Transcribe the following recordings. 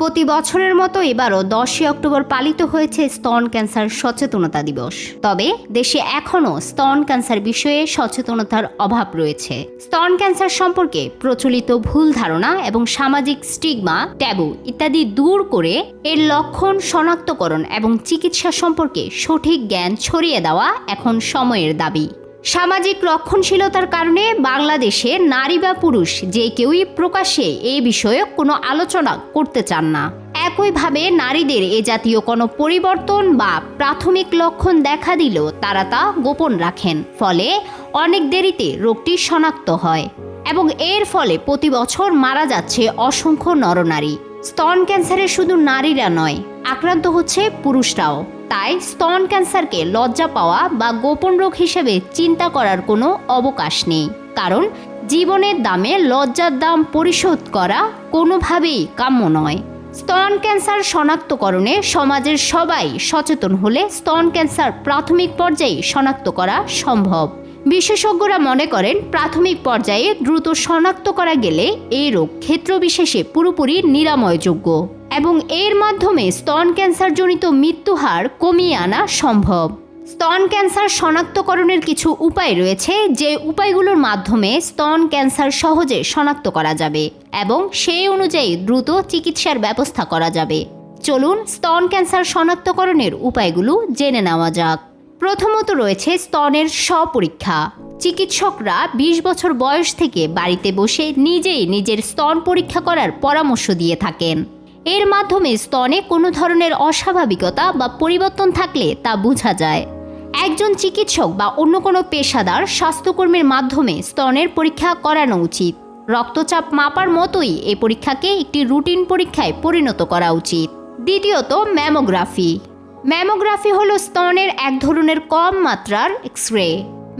প্রতি বছরের মতো এবারও দশই অক্টোবর পালিত হয়েছে স্তন ক্যান্সার সচেতনতা দিবস। তবে দেশে এখনও স্তন ক্যান্সার বিষয়ে সচেতনতার অভাব রয়েছে। স্তন ক্যান্সার সম্পর্কে প্রচলিত ভুল ধারণা এবং সামাজিক স্টিগমা, ট্যাবু ইত্যাদি দূর করে এর লক্ষণ শনাক্তকরণ এবং চিকিৎসা সম্পর্কে সঠিক জ্ঞান ছড়িয়ে দেওয়া এখন সময়ের দাবি। সামাজিক রক্ষণশীলতার কারণে বাংলাদেশে নারী বা পুরুষ যে কেউই প্রকাশ্যে এ বিষয়ে কোনো আলোচনা করতে চান না। একইভাবে নারীদের এ জাতীয় কোনো পরিবর্তন বা প্রাথমিক লক্ষণ দেখা দিলেও তারা তা গোপন রাখেন। ফলে অনেক দেরিতে রোগটি শনাক্ত হয় এবং এর ফলে প্রতি বছর মারা যাচ্ছে অসংখ্য নরনারী। স্তন ক্যান্সারে শুধু নারীরা নয়, আক্রান্ত হচ্ছে পুরুষরাও। তাই স্তন ক্যান্সারকে লজ্জা পাওয়া বা গোপন রোগ হিসেবে চিন্তা করার কোনো অবকাশ নেই। কারণ জীবনের দামে লজ্জার দাম পরিশোধ করা কোনোভাবেই কাম্য নয়। স্তন ক্যান্সার শনাক্তকরণে সমাজের সবাই সচেতন হলে স্তন ক্যান্সার প্রাথমিক পর্যায়ে শনাক্ত করা সম্ভব। বিশেষজ্ঞরা মনে করেন, প্রাথমিক পর্যায়ে দ্রুত শনাক্ত করা গেলে এই রোগ ক্ষেত্রবিশেষে পুরোপুরি নিরাময়যোগ্য। এবং এর মাধ্যমে স্তন ক্যান্সারজনিত মৃত্যুহার কমিয়ে আনা সম্ভব। স্তন ক্যান্সার শনাক্তকরণের কিছু উপায় রয়েছে যে উপায়গুলোর মাধ্যমে স্তন ক্যান্সার সহজে শনাক্ত করা যাবে এবং সেই অনুযায়ী দ্রুত চিকিৎসার ব্যবস্থা করা যাবে। চলুন স্তন ক্যান্সার শনাক্তকরণের উপায়গুলো জেনে নেওয়া যাক। প্রথমত রয়েছে স্তনের স্বপরীক্ষা। চিকিৎসকরা ২০ বছর বয়স থেকে বাড়িতে বসে নিজেই নিজের স্তন পরীক্ষা করার পরামর্শ দিয়ে থাকেন। এর মাধ্যমে স্তনে কোনো ধরনের অস্বাভাবিকতা বা পরিবর্তন থাকলে তা বোঝা যায়। একজন চিকিৎসক বা অন্য কোনো পেশাদার স্বাস্থ্যকর্মীর মাধ্যমে স্তনের পরীক্ষা করানো উচিত। রক্তচাপ মাপার মতোই এই পরীক্ষাকে একটি রুটিন পরীক্ষায় পরিণত করা উচিত। দ্বিতীয়ত, ম্যামোগ্রাফি। ম্যামোগ্রাফি হলো স্তনের এক ধরনের কম মাত্রার এক্স রে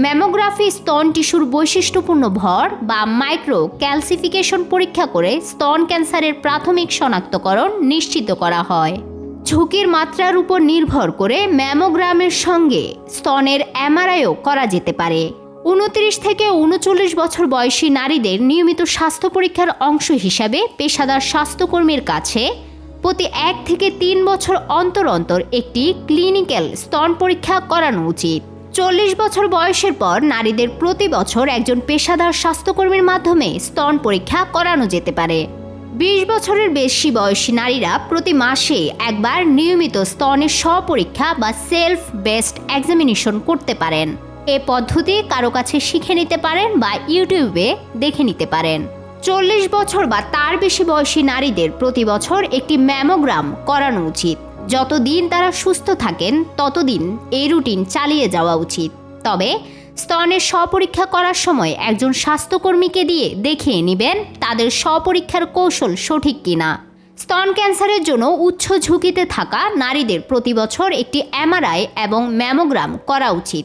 ম্যামোগ্রাফি স্তন টিস্যুর বৈশিষ্ট্যপূর্ণ ভর বা মাইক্রো ক্যালসিফিকেশন পরীক্ষা করে স্তন ক্যান্সারের প্রাথমিক শনাক্তকরণ নিশ্চিত করা হয়। ঝুঁকির মাত্রার উপর নির্ভর করে ম্যামোগ্রামের সঙ্গে স্তনের এমআরআইও করা যেতে পারে। উনত্রিশ থেকে উনচল্লিশ বছর বয়সী নারীদের নিয়মিত স্বাস্থ্য পরীক্ষার অংশ হিসাবে পেশাদার স্বাস্থ্যকর্মীর কাছে প্রতি এক থেকে তিন বছর অন্তর অন্তর একটি ক্লিনিক্যাল স্তন পরীক্ষা করানো উচিত। চল্লিশ বছর বয়সের পর নারীদের প্রতি বছর একজন পেশাদার স্বাস্থ্যকর্মীর মাধ্যমে স্তন পরীক্ষা করানো যেতে পারে। বিশ বছরের বেশি বয়সী নারীরা প্রতি মাসে একবার নিয়মিত স্তনের স্বপরীক্ষা বা সেলফ বেস্ট এক্সামিনেশন করতে পারেন। এ পদ্ধতি কারও কাছে শিখে নিতে পারেন বা ইউটিউবে দেখে নিতে পারেন। চল্লিশ বছর বা তার বেশি বয়সী নারীদের প্রতি বছর একটি ম্যামোগ্রাম করানো উচিত। যতদিন তারা সুস্থ থাকেন, ততদিন এই রুটিন চালিয়ে যাওয়া উচিত। তবে স্তনের স্বপরীক্ষা করার সময় একজন স্বাস্থ্যকর্মীকে দিয়ে দেখিয়ে নেবেন তাদের স্বপরীক্ষার কৌশল সঠিক কিনা। স্তন ক্যান্সারের জন্য উচ্চ ঝুঁকিতে থাকা নারীদের প্রতি বছর একটি এমআরআই এবং ম্যামোগ্রাম করা উচিত।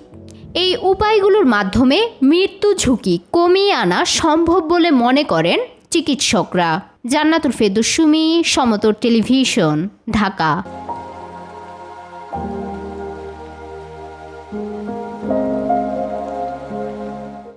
এই উপায়গুলোর মাধ্যমে মৃত্যু ঝুঁকি কমিয়ে আনা সম্ভব বলে মনে করেন চিকিৎসকরা। জান্নাতুল ফেদুসুমি সমতর টেলিভিশন, ঢাকা।